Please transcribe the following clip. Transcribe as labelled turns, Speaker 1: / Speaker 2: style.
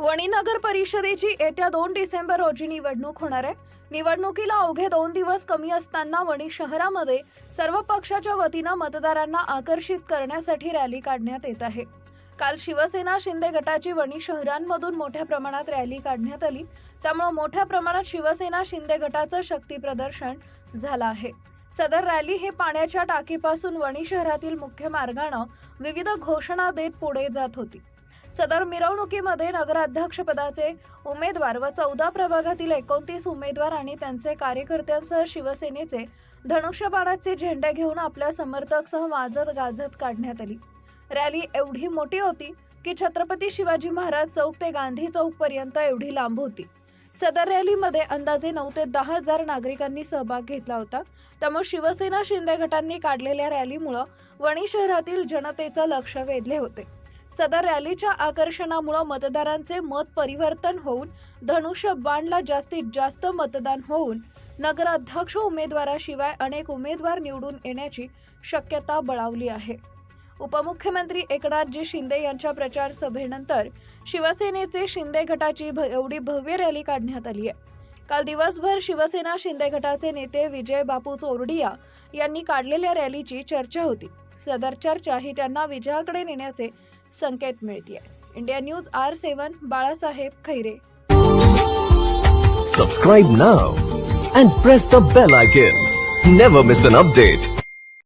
Speaker 1: वणी नगर परिषदेची येत्या दोन डिसेंबर रोजी निवडणूक होणार आहे. निवडणुकीला अवघे दोन दिवस कमी असताना वणी शहरामध्ये सर्व पक्षाच्या वतीनं मतदारांना आकर्षित करण्यासाठी रॅली काढण्यात येत आहे. काल शिवसेना शिंदे गटाची वणी शहरांमधून मोठ्या प्रमाणात रॅली काढण्यात आली. त्यामुळे मोठ्या प्रमाणात शिवसेना शिंदे गटाचं शक्ती प्रदर्शन झालं आहे. सदर रॅली हे पाण्याच्या टाकीपासून वणी शहरातील मुख्य मार्गानं विविध घोषणा देत पुढे जात होती. सदर मिरवणुकीमध्ये नगराध्यक्षपदाचे उमेदवार व चौदा प्रभागातील एकोणतीस उमेदवार आणि त्यांचे कार्यकर्त्यांसह शिवसेनेचे धनुष्यबाणाचे झेंडे घेऊन आपल्या समर्थकसह वाजत गाजत काढण्यात आली. रॅली एवढी मोठी होती की छत्रपती शिवाजी महाराज चौक ते गांधी चौक पर्यंत एवढी लांब होती. सदर रॅलीमध्ये अंदाजे नऊ ते दहा हजार नागरिकांनी सहभाग घेतला होता. त्यामुळे शिवसेना शिंदे गटांनी काढलेल्या रॅलीमुळं वणी शहरातील जनतेचं लक्ष वेधले होते. सदर रॅलीच्या आकर्षणामुळं मतदारांचे मत परिवर्तन होऊन धनुष्य बाणला जास्तीत जास्त मतदान होऊन नगराध्यक्ष उमेदवाराशिवाय अनेक उमेदवार निवडून येण्याची शक्यता बळावली आहे. उपमुख्यमंत्री एकनाथजी शिंदे यांच्या प्रचार सभेनंतर शिवसेनेचे शिंदे गटाची भ- एवढी भव्य रॅली काढण्यात आली आहे. काल दिवसभर शिवसेना शिंदे गटाचे नेते विजय बापू चोरडिया यांनी काढलेल्या रॅलीची चर्चा होती. सदर चर्चा ही त्यांना विजयाकडे नेण्याचे संकेत मिळते India news R seven Balasaheb Khaire
Speaker 2: Subscribe now and press the bell icon. Never miss an update.